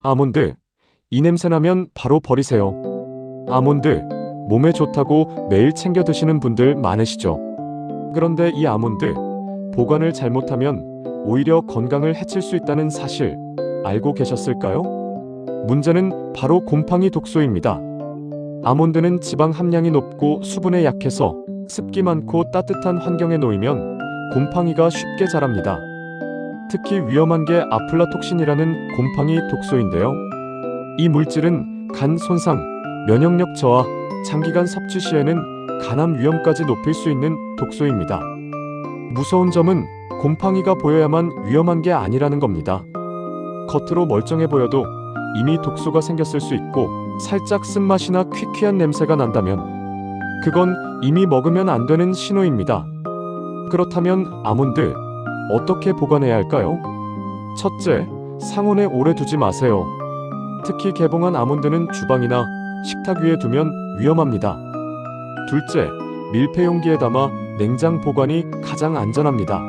아몬드. 이 냄새 나면 바로 버리세요. 아몬드. 몸에 좋다고 매일 챙겨 드시는 분들 많으시죠? 그런데 이 아몬드. 보관을 잘못하면 오히려 건강을 해칠 수 있다는 사실 알고 계셨을까요? 문제는 바로 곰팡이 독소입니다. 아몬드는 지방 함량이 높고 수분에 약해서 습기 많고 따뜻한 환경에 놓이면 곰팡이가 쉽게 자랍니다. 특히 위험한 게 아플라톡신이라는 곰팡이 독소인데요. 이 물질은 간 손상, 면역력 저하, 장기간 섭취 시에는 간암 위험까지 높일 수 있는 독소입니다. 무서운 점은 곰팡이가 보여야만 위험한 게 아니라는 겁니다. 겉으로 멀쩡해 보여도 이미 독소가 생겼을 수 있고 살짝 쓴맛이나 퀴퀴한 냄새가 난다면 그건 이미 먹으면 안 되는 신호입니다. 그렇다면 아몬드 어떻게 보관해야 할까요? 첫째, 상온에 오래 두지 마세요. 특히 개봉한 아몬드는 주방이나 식탁 위에 두면 위험합니다. 둘째, 밀폐 용기에 담아 냉장 보관이 가장 안전합니다.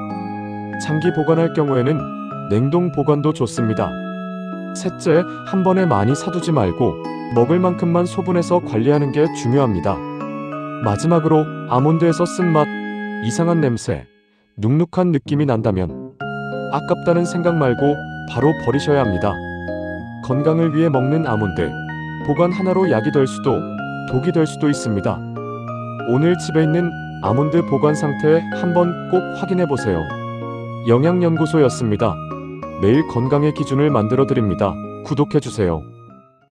장기 보관할 경우에는 냉동 보관도 좋습니다. 셋째, 한 번에 많이 사두지 말고 먹을 만큼만 소분해서 관리하는 게 중요합니다. 마지막으로 아몬드에서 쓴맛, 이상한 냄새, 눅눅한 느낌이 난다면 아깝다는 생각 말고 바로 버리셔야 합니다. 건강을 위해 먹는 아몬드, 보관 하나로 약이 될 수도 독이 될 수도 있습니다. 오늘 집에 있는 아몬드 보관 상태 한번 꼭 확인해 보세요. 영양연구소였습니다. 매일 건강의 기준을 만들어 드립니다. 구독해 주세요.